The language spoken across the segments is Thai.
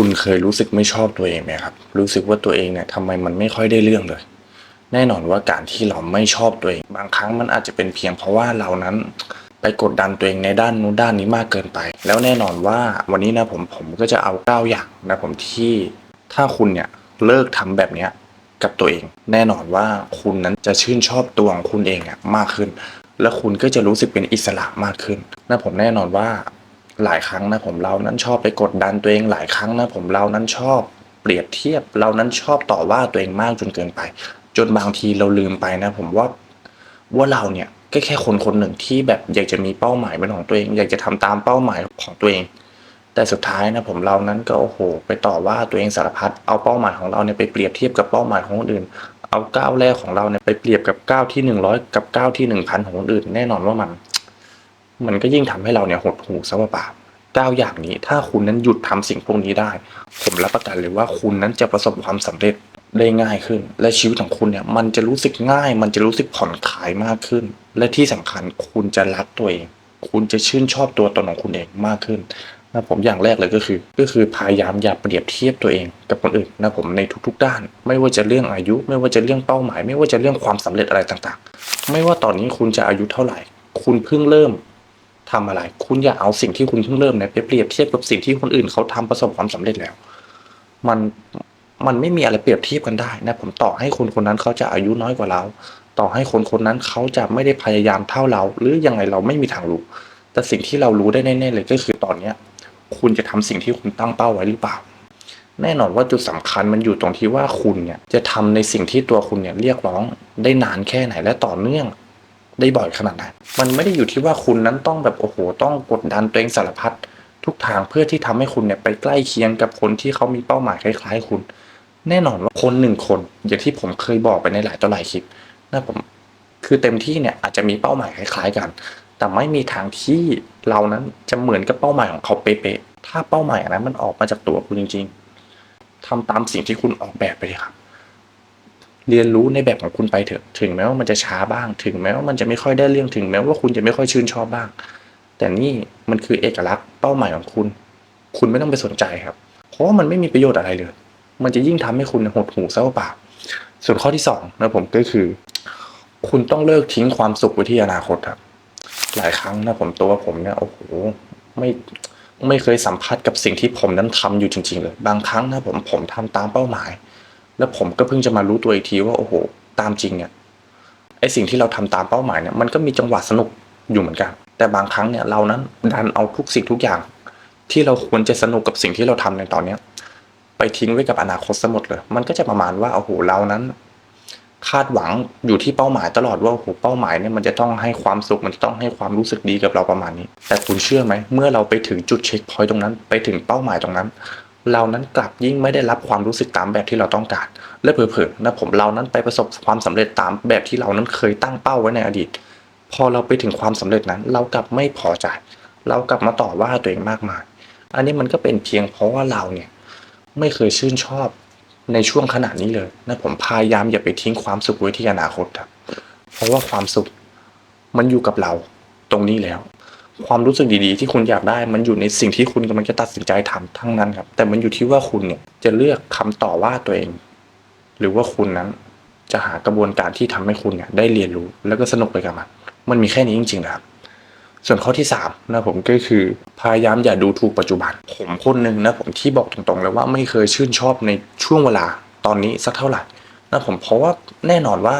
คุณเคยรู้สึกไม่ชอบตัวเองไหมครับ รู้สึกว่าตัวเองเนี่ยทำไมมันไม่ค่อยได้เรื่องเลย แน่นอนว่าการที่เราไม่ชอบตัวเอง บางครั้งมันอาจจะเป็นเพียงเพราะว่าเรานั้นไปกดดันตัวเองในด้านนู้นด้านนี้มากเกินไป แล้วแน่นอนว่าวันนี้นะผมผมก็จะเอาเก้าอย่างนะผมที่ถ้าคุณเนี่ยเลิกทำแบบเนี้ยกับตัวเอง แน่นอนว่าคุณนั้นจะชื่นชอบตัวของคุณเองอะมากขึ้น และคุณก็จะรู้สึกเป็นอิสระมากขึ้นนะผมแน่นอนว่า หลายครั้งนะผมเรานั้นชอบไปกดดันตัวเองหลายครั้งนะผมเรานั้นชอบเปรียบเทียบเรานั้นชอบต่อว่าตัวเองมากจนเกินไป จนบางทีเราลืมไปนะ ผมว่าว่าเราเนี่ยก็แค่คนคนหนึ่งที่แบบอยากจะมีเป้าหมายเป็นของตัวเอง อยากจะทำตามเป้าหมายของตัวเอง แต่สุดท้ายนะผมเรานั้นก็โอ้โห ไปต่อว่าตัวเองสารพัดเอาเป้าหมายของเราเนี่ยไปเปรียบเทียบกับเป้าหมายของคนอื่น เอาก้าวแรกของเราเนี่ยไปเปรียบกับก้าวที่หนึ่งร้อยกับก้าวที่หนึ่งพันของคนอื่น แน่นอนว่ามัน มันก็ยิ่งทำให้เราเนี่ยหดหู่ซะเปล่าๆก้าอย่างนี้ถ้าคุณนั้นหยุดทำสิ่งพวกนี้ได้ ผมรับประกันเลยว่าคุณนั้นจะประสบความสำเร็จได้ง่ายขึ้น และชีวิตของคุณเนี่ยมันจะรู้สึกง่าย มันจะรู้สึกผ่อนคลายมากขึ้น และที่สำคัญคุณจะรักตัวเอง คุณจะชื่นชอบตัวตนของคุณเองมากขึ้นนะผมอย่างแรกเลยก็คือ ก็คือพยายามอย่าเปรียบเทียบตัวเอง กับคนอื่นนะผมในทุก ๆ ด้าน ไม่ว่าจะเรื่องอายุ ไม่ว่าจะเรื่องเป้าหมาย ไม่ว่าจะเรื่องความสำเร็จอะไรต่างๆ ไม่ว่าตอนนี้คุณจะอายุเท่าไหร่ คุณเพิ่งเริ่ม ทำอะไร คุณอย่าเอาสิ่งที่คุณเพิ่งเริ่มเนี่ยไปเปรียบเทียบกับสิ่งที่คนอื่นเขาทำประสบความสำเร็จแล้ว มันมันไม่มีอะไรเปรียบเทียบกันได้นะผมต่อให้คนคนนั้นเขาจะอายุน้อยกว่าเรา ต่อให้คนคนนั้นเขาจะไม่ได้พยายามเท่าเรา หรือยังไงเราไม่มีทางรู้ แต่สิ่งที่เรารู้ได้แน่ๆเลยก็คือตอนเนี้ยคุณจะทำสิ่งที่คุณตั้งเป้าไว้หรือเปล่า แน่นอนว่าจุดสำคัญมันอยู่ตรงที่ว่าคุณเนี่ยจะทำในสิ่งที่ตัวคุณเนี่ยเรียกร้องได้นานแค่ไหนและต่อเนื่อง ได้บ่อยขนาดไหนมันไม่ได้อยู่ที่ว่าคุณนั้นต้องแบบโอ้โหต้องกดดันตัวเองสารพัดทุกทางเพื่อที่ทำให้คุณเนี่ยไปใกล้เคียงกับคนที่เขามีเป้าหมายคล้ายๆ คุณ แน่นอนว่าคนหนึ่งคน อย่างที่ผมเคยบอกไปในหลายต่อหลายคลิปนะผมคือเต็มที่เนี่ยอาจจะมีเป้าหมายคล้ายๆกัน แต่ไม่มีทางที่เรานั้นจะเหมือนกับเป้าหมายของเขาเป๊ะๆถ้าเป้าหมายอันนั้นมันออกมาจากตัวคุณจริง ๆทำตามสิ่งที่คุณออกแบบไปเลยครับ เรียนรู้ในแบบของคุณไปเถอะ ถึงแม้ว่ามันจะช้าบ้าง ถึงแม้ว่ามันจะไม่ค่อยได้เรื่อง ถึงแม้ว่าคุณจะไม่ค่อยชื่นชอบบ้าง แต่นี่มันคือเอกลักษณ์เป้าหมายของคุณ คุณไม่ต้องไปสนใจครับ เพราะว่ามันไม่มีประโยชน์อะไรเลย มันจะยิ่งทำให้คุณหดหู่ซะเปล่าส่วนข้อที่สองนะผมก็คือ คุณต้องเลิกทิ้งความสุขไว้ที่อนาคตครับ หลายครั้งนะผมตัวผมเนี่ยโอ้โหไม่ไม่เคยสัมผัสกับสิ่งที่ผมนั้นทำอยู่จริง ๆ เลย บางครั้งนะผมผมทำตามเป้าหมาย แล้วผมก็เพิ่งจะมารู้ตัวอีกทีว่าโอ้โห ตามจริงเนี่ยไอสิ่งที่เราทำตามเป้าหมายเนี่ยมันก็มีจังหวะสนุกอยู่เหมือนกัน แต่บางครั้งเนี่ยเรานั้นดันเอาทุกสิ่งทุกอย่าง ที่เราควรจะสนุกกับสิ่งที่เราทำในตอนเนี้ยไปทิ้งไว้กับอนาคตซะหมดเลย มันก็จะประมาณว่าโอ้โหเรานั้น คาดหวังอยู่ที่เป้าหมายตลอดว่าโอ้โหเป้าหมายเนี่ยมันจะต้องให้ความสุขมันจะต้องให้ความรู้สึกดีกับเราประมาณนี้ แต่คุณเชื่อไหมเมื่อเราไปถึงจุดเช็คพอยต์ตรงนั้น ไปถึงเป้าหมายตรงนั้น เรานั้นกลับยิ่งไม่ได้รับความรู้สึกตามแบบที่เราต้องการ และเผลอๆนะผมเรานั้นไปประสบความสำเร็จตามแบบที่เรานั้นเคยตั้งเป้าไว้ในอดีต พอเราไปถึงความสำเร็จนั้น เรากลับไม่พอใจ เรากลับมาต่อว่าตัวเองมากมาย อันนี้มันก็เป็นเพียงเพราะว่าเราเนี่ยไม่เคยชื่นชอบในช่วงขนาดนี้เลยนะผมพยายามอย่าไปทิ้งความสุขไว้ที่อนาคตครับเพราะว่าความสุขมันอยู่กับเราตรงนี้แล้ว ความรู้สึกดีๆ ที่คุณอยากได้มันอยู่ในสิ่งที่คุณกำลังจะตัดสินใจทำทั้งนั้นครับ แต่มันอยู่ที่ว่าคุณเนี่ยจะเลือกคำต่อว่าตัวเอง หรือว่าคุณนั้นจะหากระบวนการที่ทำให้คุณเนี่ยได้เรียนรู้แล้วก็สนุกไปกับมัน มันมีแค่นี้จริงๆนะครับ ส่วนข้อที่สามนะผมก็คือพยายามอย่าดูถูกปัจจุบัน ผมคนหนึ่งนะผมที่บอกตรงๆเลยว่าไม่เคยชื่นชอบในช่วงเวลาตอนนี้สักเท่าไหร่นะผมเพราะว่าแน่นอนว่า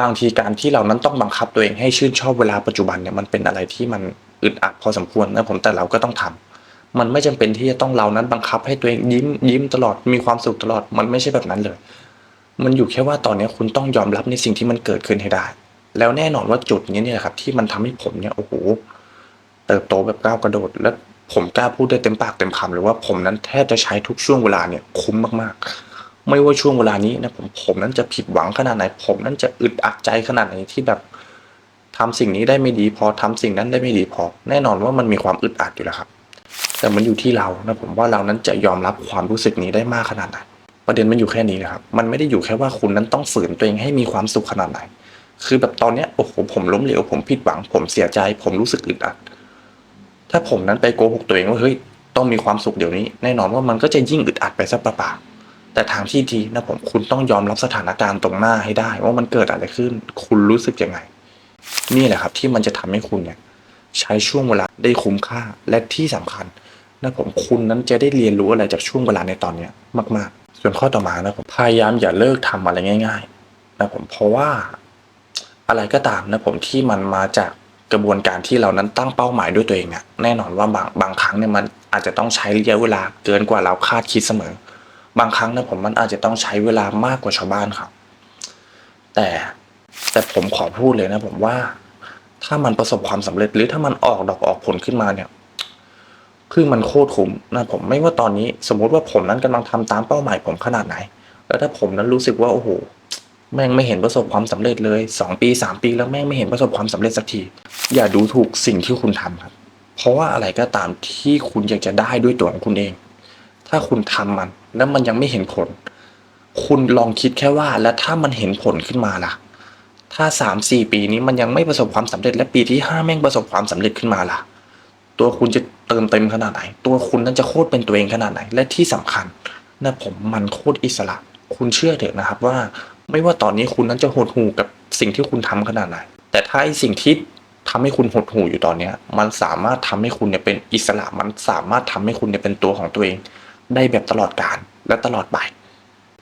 บางทีการที่เรานั้นต้องบังคับตัวเองให้ชื่นชอบเวลาปัจจุบันเนี่ยมันเป็นอะไรที่มันอึดอัดพอสมควรนะผมแต่เราก็ต้องทำมันไม่จำเป็นที่จะต้องเรานั้นบังคับให้ตัวเองยิ้มยิ้มตลอดมีความสุขตลอดมันไม่ใช่แบบนั้นเลย มันอยู่แค่ว่าตอนนี้คุณต้องยอมรับในสิ่งที่มันเกิดขึ้นให้ได้ แล้วแน่นอนว่าจุดนี้เนี่ยแหละครับที่มันทำให้ผมเนี่ยโอ้โหเติบโตแบบก้าวกระโดด และผมกล้าพูดได้เต็มปากเต็มคำเลยว่าผมนั้นแทบจะใช้ทุกช่วงเวลาเนี่ยคุ้มมากๆ ไม่ว่าช่วงเวลานี้นะผมผมนั้นจะผิดหวังขนาดไหน ผมนั้นจะอึดอัดใจขนาดไหนที่แบบทำสิ่งนี้ได้ไม่ดีพอทำสิ่งนั้นได้ไม่ดีพอ แน่นอนว่ามันมีความอึดอัดอยู่แล้วครับ แต่มันอยู่ที่เรานะผมว่าเรานั้นจะยอมรับความรู้สึกนี้ได้มากขนาดไหนประเด็นมันอยู่แค่นี้นะครับ มันไม่ได้อยู่แค่ว่าคุณนั้นต้องฝืนตัวเองให้มีความสุขขนาดไหน คือแบบตอนเนี้ยโอ้โหผมล้มเหลวผมผิดหวัง ผมเสียใจ ผมรู้สึกอึดอัด ถ้าผมนั้นไปโกหกตัวเองว่าเฮ้ยต้องมีความสุขเดี๋ยวนี้ แน่นอนว่ามันก็จะยิ่งอึดอัดไปสักเปล่าๆ แต่ทางที่ดีนะผมคุณต้องยอมรับสถานการณ์ตรงหน้าให้ได้ ว่ามันเกิดอะไรขึ้น คุณรู้สึกยังไง นี่แหละครับที่มันจะทำให้คุณเนี่ยใช้ช่วงเวลาได้คุ้มค่าและที่สำคัญนะผมคุณนั้นจะได้เรียนรู้อะไรจากช่วงเวลาในตอนเนี้ยมาก ๆ ส่วนข้อต่อมานะผมพยายามอย่าเลิกทำอะไรง่าย ๆ นะผมเพราะว่าอะไรก็ตามนะผมที่มันมาจากกระบวนการที่เรานั้นตั้งเป้าหมายด้วยตัวเองเนี่ยแน่นอนว่าบางบางครั้งเนี่ยมันอาจจะต้องใช้ระยะเวลาเกินกว่าเราคาดคิดเสมอ บางครั้งนะผมมันอาจจะต้องใช้เวลามากกว่าชาวบ้านครับ แต่แต่ผมขอพูดเลยนะ ผมว่า ถ้ามันประสบความสำเร็จหรือถ้ามันออกดอกออกผลขึ้นมาเนี่ยคือมันโคตรคุ้มนะผมไม่ว่าตอนนี้สมมุติว่าผมนั้นกำลังทำตามเป้าหมายผมขนาดไหน แล้วถ้าผมนั้นรู้สึกว่าโอ้โหแม่งไม่เห็นประสบความสำเร็จเลยสองปีสามปีแล้วแม่งไม่เห็นประสบความสำเร็จสักที อย่าดูถูกสิ่งที่คุณทำครับ เพราะว่าอะไรก็ตามที่คุณอยากจะได้ด้วยตัวของคุณเอง ถ้าคุณทำมัน แล้วมันยังไม่เห็นผล คุณลองคิดแค่ว่า แล้วถ้ามันเห็นผลขึ้นมาล่ะ ถ้าสามสี่ปีนี้มันยังไม่ประสบความสำเร็จและปีที่ห้าแม่งประสบความสำเร็จขึ้นมาล่ะ ตัวคุณจะเติมเต็มขนาดไหน ตัวคุณนั้นจะโคตรเป็นตัวเองขนาดไหน และที่สำคัญนะผมมันโคตรอิสระ คุณเชื่อเถอะนะครับว่า ไม่ว่าตอนนี้คุณนั้นจะหดหู่กับสิ่งที่คุณทำขนาดไหน แต่ถ้าไอสิ่งที่ทำให้คุณหดหู่อยู่ตอนเนี้ย มันสามารถทำให้คุณเนี่ยเป็นอิสระ มันสามารถทำให้คุณเนี่ยเป็นตัวของตัวเอง ได้แบบตลอดกาลและตลอดไป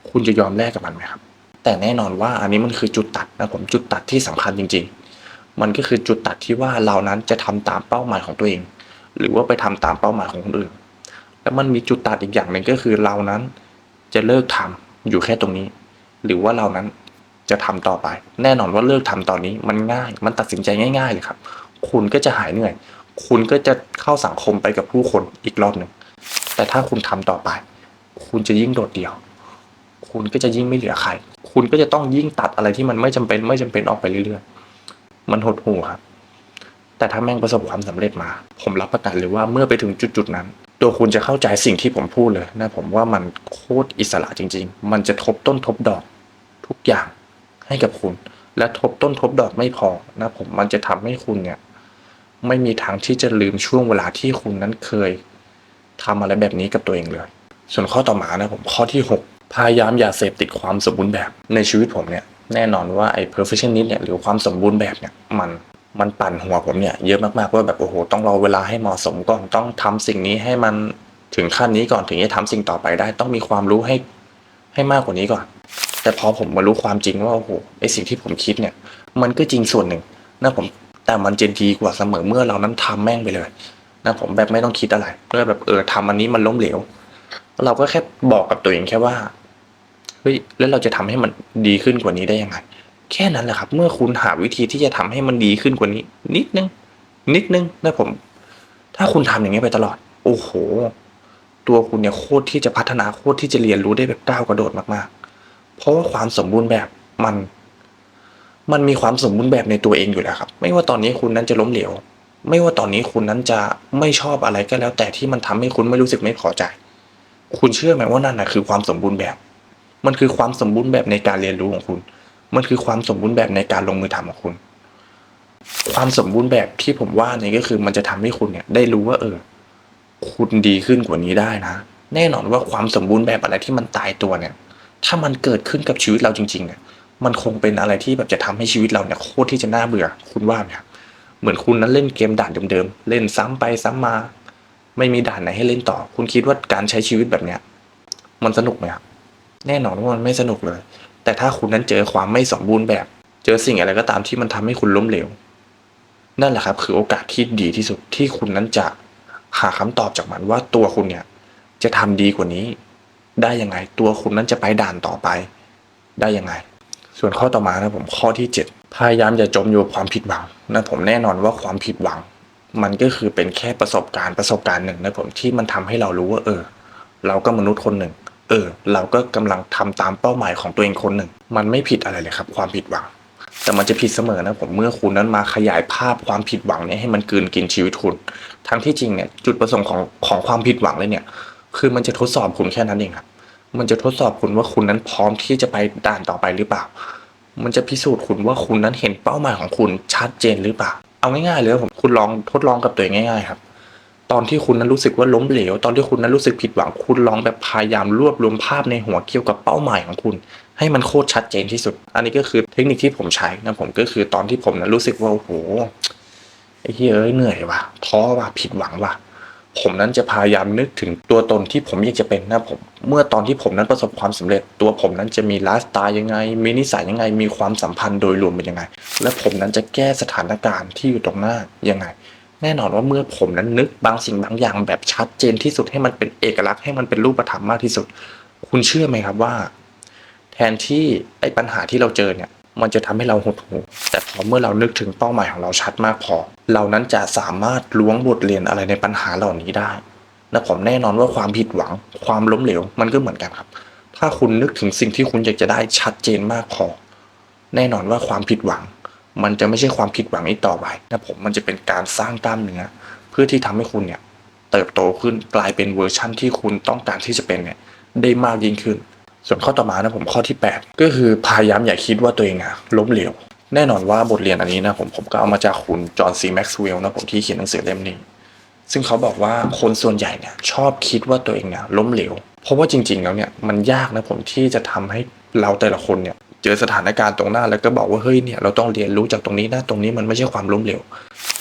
คุณจะยอมแลกกับมันไหมครับ แต่แน่นอนว่าอันนี้มันคือจุดตัดนะผมจุดตัดที่สำคัญจริง ๆ มันก็คือจุดตัดที่ว่าเรานั้นจะทำตามเป้าหมายของตัวเอง หรือว่าไปทำตามเป้าหมายของคนอื่น แล้วมันมีจุดตัดอีกอย่างหนึ่งก็คือเรานั้นจะเลิกทำอยู่แค่ตรงนี้ หรือว่าเรานั้นจะทำต่อไป แน่นอนว่าเลิกทำตอนนี้มันง่าย มันตัดสินใจง่าย ๆ เลยครับ คุณก็จะหายเหนื่อย คุณก็จะเข้าสังคมไปกับผู้คนอีกรอบหนึ่ง แต่ถ้าคุณทำต่อไป คุณจะยิ่งโดดเดี่ยว คุณก็จะยิ่งไม่เหลือใคร คุณก็จะต้องยิ่งตัดอะไรที่มันไม่จำเป็นไม่จำเป็นออกไปเรื่อยๆ มันหดหู่ครับ แต่ถ้าแม่งประสบความสำเร็จมา ผมรับประกันเลยว่าเมื่อไปถึงจุดๆนั้น ตัวคุณจะเข้าใจสิ่งที่ผมพูดเลยนะผมว่ามันโคตรอิสระจริง ๆ มันจะทบต้นทบดอก ทุกอย่างให้กับคุณ และทบต้นทบดอกไม่พอนะผมมันจะทำให้คุณเนี่ยไม่มีทางที่จะลืมช่วงเวลาที่คุณนั้นเคย ทำอะไรแบบนี้กับตัวเองเลย ส่วนข้อต่อมานะผมข้อที่ 6 พยายามอย่าเสพติดความสมบูรณ์แบบในชีวิตผมเนี่ยแน่นอนว่าไอ้ perfectionist เนี่ยหรือความสมบูรณ์แบบเนี่ยมันมันปั่นหัวผมเนี่ยเยอะมากๆว่าแบบโอ้โหต้องรอเวลาให้เหมาะสมก่อนต้องทำสิ่งนี้ให้มันถึงขั้นนี้ก่อนถึงจะทำสิ่งต่อไปได้ ต้องมีความรู้ให้ให้มากกว่านี้ก่อน แต่พอผมมารู้ความจริงว่าโอ้โหไอสิ่งที่ผมคิดเนี่ย มันก็จริงส่วนหนึ่งนะผมแต่มันเจะดีกว่าเสมอเมื่อเรานั้นทำแม่งไปเลย นะผมแบบไม่ต้องคิดอะไรเพื่อแบบเออทำอันนี้มันล้มเหลว เราก็แค่บอกกับตัวเองแค่ว่าเฮ้ยแล้วเราจะทำให้มันดีขึ้นกว่านี้ได้ยังไง แค่นั้นแหละครับ เมื่อคุณหาวิธีที่จะทำให้มันดีขึ้นกว่านี้ นิดนึง นิดนึงนะผม ถ้าคุณทำอย่างนี้ยไปตลอด โอ้โห ตัวคุณเนี่ยโคตรที่จะพัฒนาโคตรที่จะเรียนรู้ได้แบบก้าวกระโดดมากๆ เพราะว่าความสมบูรณ์แบบมัน มันมีความสมบูรณ์แบบในตัวเองอยู่แล้วครับ ไม่ว่าตอนนี้คุณนั้นจะล้มเหลว ไม่ว่าตอนนี้คุณนั้นจะไม่ชอบอะไรก็แล้ว แต่ที่มันทำให้คุณไม่รู้สึกไม่พอใจ คุณเชื่อไหมว่านั่นนะคือความสมบูรณ์แบบ มันคือความสมบูรณ์แบบในการเรียนรู้ของคุณ มันคือความสมบูรณ์แบบในการลงมือทำของคุณ ความสมบูรณ์แบบที่ผมว่าเนี่ยก็คือมันจะทำให้คุณเนี่ยได้รู้ว่าเออ คุณดีขึ้นกว่านี้ได้นะ แน่นอนว่าความสมบูรณ์แบบอะไรที่มันตายตัวเนี่ย ถ้ามันเกิดขึ้นกับชีวิตเราจริงๆเนี่ย มันคงเป็นอะไรที่แบบจะทำให้ชีวิตเราเนี่ยโคตรที่จะน่าเบื่อ คุณว่าไหมครับ เหมือนคุณนั้นเล่นเกมด่านเดิมๆ เล่นซ้ำไปซ้ำมา ไม่มีด่านไหนให้เล่นต่อ คุณคิดว่าการใช้ชีวิตแบบเนี้ย มันสนุกไหมครับ แน่นอนว่ามันไม่สนุกเลย แต่ถ้าคุณนั้นเจอความไม่สมบูรณ์แบบ เจอสิ่งอะไรก็ตามที่มันทำให้คุณล้มเหลว นั่นแหละครับ คือโอกาสที่ดีที่สุดที่คุณนั้นจะหาคำตอบจากมันว่าตัวคุณเนี่ย จะทำดีกว่านี้ ได้ยังไง ตัวคุณนั้นจะไปด่านต่อไป ได้ยังไง ส่วนข้อต่อมานะผมข้อที่ 7 พยายามอย่าจมอยู่กับความผิดหวังนะผมแน่นอนว่าความผิดหวัง มันก็คือเป็นแค่ประสบการณ์ประสบการณ์หนึ่งนะผมที่มันทำให้เรารู้ว่า เออ เราก็มนุษย์คนหนึ่ง เออ เราก็กำลังทำตามเป้าหมายของตัวเองคนหนึ่ง มันไม่ผิดอะไรเลยครับ ความผิดหวัง แต่มันจะผิดเสมอนะผมเมื่อคุณนั้นมาขยายภาพความผิดหวังเนี่ยให้มันกืนกินชีวิตคุณทั้งที่จริงเนี่ยจุดประสงค์ของของความผิดหวังเลยเนี่ยคือมันจะทดสอบคุณแค่นั้นเองครับ มันจะทดสอบคุณว่าคุณนั้นพร้อมที่จะไปด่านต่อไปหรือเปล่า มันจะพิสูจน์คุณว่าคุณนั้นเห็นเป้าหมายของคุณชัดเจนหรือเปล่า เอาง่ายๆเลยผมคุณลองทดลองกับตัวเองง่ายๆครับ ตอนที่คุณนั้นรู้สึกว่าล้มเหลว ตอนที่คุณนั้นรู้สึกผิดหวัง คุณลองแบบพยายามรวบรวมภาพในหัวเกี่ยวกับเป้าหมายของคุณ ให้มันโคตรชัดเจนที่สุด อันนี้ก็คือเทคนิคที่ผมใช้นะผมก็คือตอนที่ผมนั้นรู้สึกว่าโอ้โหไอ้เหี้ยเอ้ยเหนื่อยว่ะท้อว่ะผิดหวังว่ะ ผมนั้นจะพยายามนึกถึงตัวตนที่ผมอยากจะเป็นนะผม เมื่อตอนที่ผมนั้นประสบความสำเร็จ ตัวผมนั้นจะมีไลฟ์สไตล์ยังไง มีนิสัยยังไง มีความสัมพันธ์โดยรวมเป็นยังไง และผมนั้นจะแก้สถานการณ์ที่อยู่ตรงหน้ายังไง แน่นอนว่าเมื่อผมนั้นนึกบางสิ่งบางอย่างแบบชัดเจนที่สุดให้มันเป็นเอกลักษณ์ให้มันเป็นรูปธรรมมากที่สุด คุณเชื่อไหมครับว่า แทนที่ไอ้ปัญหาที่เราเจอเนี่ย มันจะทำให้เราหดหู่แต่พอเมื่อเรานึกถึงเป้าหมายของเราชัดมากพอ เรานั้นจะสามารถล้วงบทเรียนอะไรในปัญหาเหล่านี้ได้และผมแน่นอนว่าความผิดหวัง ความล้มเหลวมันก็เหมือนกันครับ ถ้าคุณนึกถึงสิ่งที่คุณอยากจะได้ชัดเจนมากพอ แน่นอนว่าความผิดหวัง มันจะไม่ใช่ความผิดหวังอีกต่อไปนะผมมันจะเป็นการสร้างกล้ามเนื้อเพื่อที่ทำให้คุณเนี่ยเติบโตขึ้นกลายเป็นเวอร์ชั่นที่คุณต้องการที่จะเป็นเนี่ยได้มากยิ่งขึ้น ส่วนข้อต่อมานะผมข้อที่ 8 ก็คือพยายามอย่าคิดว่าตัวเองอะล้มเหลว แน่นอนว่าบทเรียนอันนี้นะผมผมก็เอามาจากคุณจอห์นซีแม็กซ์เวลล์นะผมที่เขียนหนังสือเล่มนี้ ซึ่งเขาบอกว่าคนส่วนใหญ่เนี่ยชอบคิดว่าตัวเองเนี่ยล้มเหลว เพราะว่าจริง ๆ แล้วเนี่ยมันยากนะผมที่จะทำให้เราแต่ละคนเนี่ยเจอสถานการณ์ตรงหน้าแล้วก็บอกว่าเฮ้ยเนี่ยเราต้องเรียนรู้จากตรงนี้นะตรงนี้มันไม่ใช่ความล้มเหลว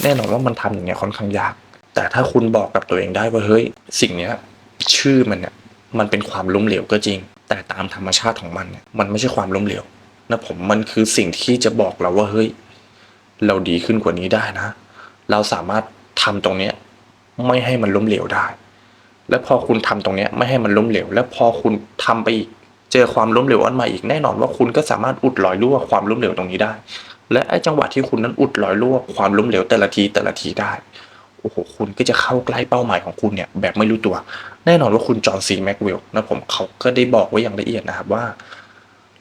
แน่นอนว่ามันทำอย่างเงี้ยค่อนข้างยาก แต่ถ้าคุณบอกกับตัวเองได้ว่าเฮ้ยสิ่งเนี้ยชื่อมันเนี่ยมันเป็นความล้มเหลวก็จริง แต่ตามธรรมชาติของมันเนี่ยมันไม่ใช่ความล้มเหลวนะผมมันคือสิ่งที่จะบอกเราว่าเฮ้ยเราดีขึ้นกว่านี้ได้นะ เราสามารถทำตรงเนี้ยไม่ให้มันล้มเหลวได้ และพอคุณทำตรงเนี้ยไม่ให้มันล้มเหลว และพอคุณทำไปอีกเจอความล้มเหลวอันใหม่อีกแน่นอนว่าคุณก็สามารถอุดรอยรั่วความล้มเหลวตรงนี้ได้ และไอ้จังหวะที่คุณนั้นอุดรอยรั่วความล้มเหลวแต่ละทีแต่ละทีได้ โอ้โหคุณก็จะเข้าใกล้เป้าหมายของคุณเนี่ยแบบไม่รู้ตัว แน่นอนว่าคุณจอห์นซีแม็กเวลนะผมเขาก็ได้บอกไว้อย่างละเอียดนะครับว่า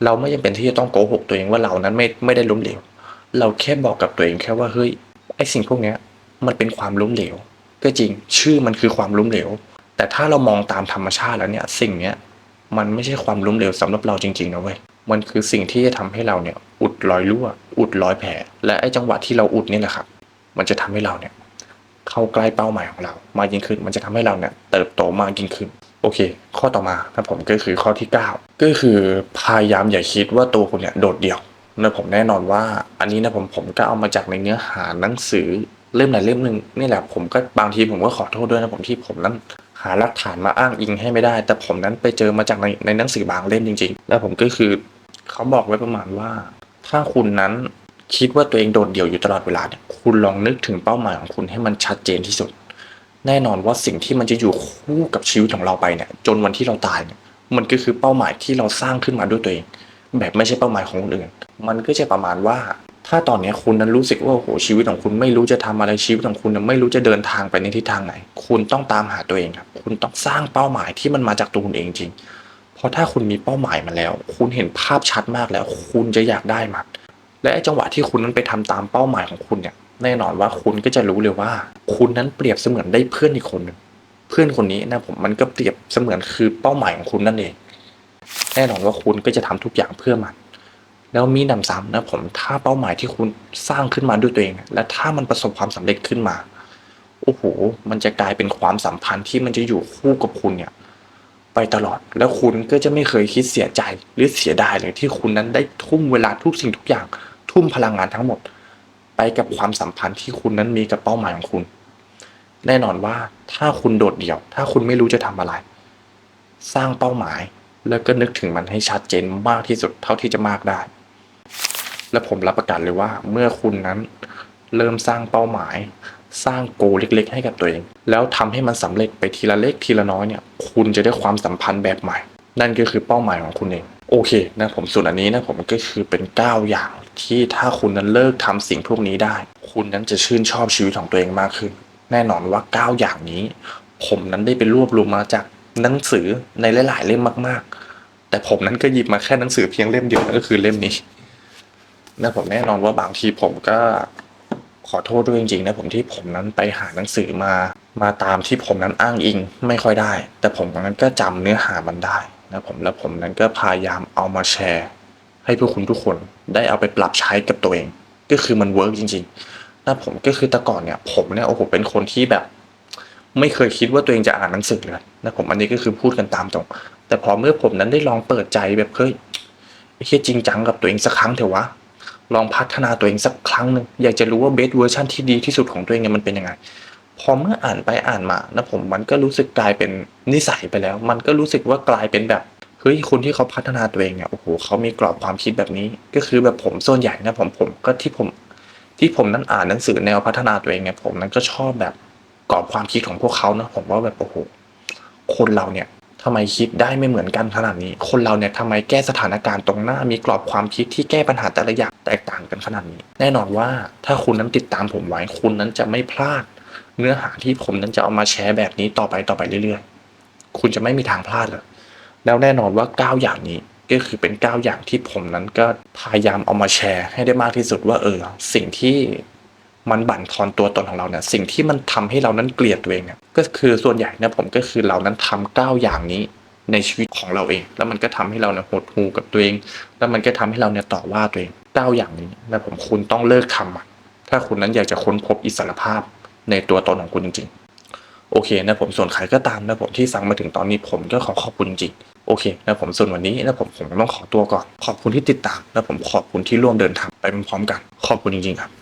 เราไม่จำเป็นที่จะต้องโกหกตัวเองว่าเรานั้นไม่ไม่ได้ล้มเหลว เราแค่บอกกับตัวเองแค่ว่าเฮ้ยไอ้สิ่งพวกนี้มันเป็นความล้มเหลว ก็จริงชื่อมันคือความล้มเหลว แต่ถ้าเรามองตามธรรมชาติแล้วเนี่ยสิ่งเนี้ยมันไม่ใช่ความล้มเหลวสำหรับเราจริงๆนะเว้ย มันคือสิ่งที่จะทำให้เราเนี่ย อุดรอยรั่ว อุดรอยแผล และไอ้จังหวะที่เราอุดนี่แหละครับ มันจะทำให้เราเนี่ย เข้าใกล้เป้าหมายของเรา มากยิ่งขึ้น มันจะทำให้เราเนี่ยเติบโตมากยิ่งขึ้น โอเค ข้อต่อมานะผมก็คือข้อที่ 9 ก็คือพยายามอย่าคิดว่าตัวคุณเนี่ยโดดเดี่ยวนะผมแน่นอนว่าอันนี้นะผมผมก็เอามาจากในเนื้อหาหนังสือเล่มไหนเล่มหนึ่งนี่แหละผมก็บางทีผมก็ขอโทษด้วยนะผมที่ผมนั้นหาหลักฐานมาอ้างอิงให้ไม่ได้ แต่ผมนั้นไปเจอมาจากในในหนังสือบางเล่มจริง ๆ แล้วผมก็คือเขาบอกไว้ประมาณว่า ถ้าคุณนั้น คิดว่าตัวเองโดดเดี่ยวอยู่ตลอดเวลาเนี่ยคุณลองนึกถึงเป้าหมายของคุณให้มันชัดเจนที่สุด แน่นอนว่าสิ่งที่มันจะอยู่คู่กับชีวิตของเราไปเนี่ย จนวันที่เราตายเนี่ยมันก็คือเป้าหมายที่เราสร้างขึ้นมาด้วยตัวเอง แบบไม่ใช่เป้าหมายของคนอื่น มันก็จะประมาณว่า ถ้าตอนนี้คุณนั้นรู้สึกว่าโอ้โหชีวิตของคุณไม่รู้จะทำอะไรชีวิตของคุณไม่รู้จะเดินทางไปในทิศทางไหน คุณต้องตามหาตัวเองครับคุณต้องสร้างเป้าหมายที่มันมาจากตัวคุณเองจริงเพราะถ้าคุณมีเป้าหมายมาแล้ว คุณเห็นภาพชัดมากแล้ว คุณจะอยากได้มัน และไอ้จังหวะที่คุณนั้นไปทำตามเป้าหมายของคุณเนี่ย แน่นอนว่าคุณก็จะรู้เลยว่า คุณนั้นเปรียบเสมือนได้เพื่อนอีกคนหนึ่งเพื่อนคนนี้นะผมมันก็เปรียบเสมือนคือเป้าหมายของคุณนั่นเอง แน่นอนว่าคุณก็จะทำทุกอย่างเพื่อมัน แล้วมีนำซ้ำนะผมถ้าเป้าหมายที่คุณสร้างขึ้นมาด้วยตัวเอง และถ้ามันประสบความสำเร็จขึ้นมาโอ้โห มันจะกลายเป็นความสัมพันธ์ที่มันจะอยู่คู่กับคุณเนี่ย ไปตลอดแล้วคุณก็จะไม่เคยคิดเสียใจหรือเสียดายเลยที่คุณนั้นได้ทุ่มเวลาทุกสิ่งทุกอย่าง ทุ่มพลังงานทั้งหมด ไปกับความสัมพันธ์ที่คุณนั้นมีกับเป้าหมายของคุณ แน่นอนว่าถ้าคุณโดดเดี่ยว ถ้าคุณไม่รู้จะทำอะไร สร้างเป้าหมาย แล้วก็นึกถึงมันให้ชัดเจนมากที่สุดเท่าที่จะมากได้ และผมรับประกันเลยว่าเมื่อคุณนั้นเริ่มสร้างเป้าหมาย สร้างโกเล็ก ๆ ให้กับตัวเอง แล้วทำให้มันสำเร็จไปทีละเล็กทีละน้อยเนี่ย คุณจะได้ความสัมพันธ์แบบใหม่ นั่นก็คือเป้าหมายของคุณเอง โอเคนะผมส่วนอันนี้นะผมก็คือเป็น 9 อย่างที่ถ้าคุณนั้นเลิกทำสิ่งพวกนี้ได้ คุณนั้นจะชื่นชอบชีวิตของตัวเองมากขึ้น แน่นอนว่า 9 อย่างนี้ ผมนั้นได้ไปรวบรวมมาจากหนังสือในหลายๆเล่มมากๆ แต่ผมนั้นก็หยิบมาแค่หนังสือเพียงเล่มเดียวก็คือเล่มนี้นะผมแน่นอนว่าบางทีผมก็ขอโทษด้วยจริงๆนะผมที่ผมนั้นไปหาหนังสือมา มาตามที่ผมนั้นอ้างอิงไม่ค่อยได้ แต่ผมนั้นก็จำเนื้อหามันได้ นะผมแล้วผมนั้นก็พยายามเอามาแชร์ ให้พวกคุณทุกคนได้เอาไปปรับใช้กับตัวเอง ก็คือมันเวิร์กจริงๆนะผมก็คือแต่ก่อนเนี่ย ผมเนี่ยโอ้โหเป็นคนที่แบบ ไม่เคยคิดว่าตัวเองจะอ่านหนังสือเลยนะผมอันนี้ก็คือพูดกันตามตรง แต่พอเมื่อผมนั้นได้ลองเปิดใจแบบเฮ้ยไอ้เหี้ยจริงจังกับตัวเองสักครั้งเถอะวะลองพัฒนาตัวเองสักครั้งหนึ่งอยากจะรู้ว่าเบสเวอร์ชันที่ดีที่สุดของตัวเองเนี่ยมันเป็นยังไง พอเมื่ออ่านไปอ่านมานะผมมันก็รู้สึกกลายเป็นนิสัยไปแล้ว มันก็รู้สึกว่ากลายเป็นแบบเฮ้ยคนที่เขาพัฒนาตัวเองเนี่ยโอ้โหเขามีกรอบความคิดแบบนี้ ก็คือแบบผมส่วนใหญ่นะผมผมก็ที่ผมที่ผมนั้นอ่านหนังสือแนวพัฒนาตัวเองเนี่ยผมนั้นก็ชอบแบบกรอบความคิดของพวกเขานะผมว่าแบบโอ้โหคนเราเนี่ยทำไมคิดได้ไม่เหมือนกันขนาดนี้ คนเราเนี่ยทำไมแก้สถานการณ์ตรงหน้า มีกรอบความคิดที่แก้ปัญหาแต่ละอย่างแตกต่างกันขนาดนี้ แน่นอนว่าถ้าคุณนั้นติดตามผมไว้ คุณนั้นจะไม่พลาด เนื้อหาที่ผมนั้นจะเอามาแชร์แบบนี้ต่อไปต่อไปเรื่อยๆ คุณจะไม่มีทางพลาดเลยแล้วแน่นอนว่า 9 อย่างนี้ก็คือเป็น 9 อย่างที่ผมนั้นก็พยายามเอามาแชร์ให้ได้มากที่สุดว่าเออ สิ่งที่มันบั่นทอนตัวตนของเราเนี่ยสิ่งที่มันทำให้เรานั้นเกลียดตัวเองเนี่ยก็คือส่วนใหญ่เนี่ยผมก็คือเรานั้นทำ9อย่างนี้ในชีวิตของเราเอง แล้วมันก็ทำให้เราเนี่ยหดหู่กับตัวเอง แล้วมันก็ทำให้เราเนี่ยต่อว่าตัวเอง 9 อย่างนี้นะผมคุณต้องเลิกทำถ้าคุณนั้นอยากจะค้นพบอิสรภาพ ในตัวตนของคุณจริง ๆ โอเคนะผมส่วนใครก็ตามนะผมที่สั่งมาถึงตอนนี้ผมก็ขอขอบคุณจริงโอเคนะผมส่วนวันนี้นะผมผมต้องขอตัวก่อน ขอบคุณที่ติดตามและผมขอบคุณที่ร่วมเดินทางไปพร้อมกัน ขอบคุณจริงๆครับ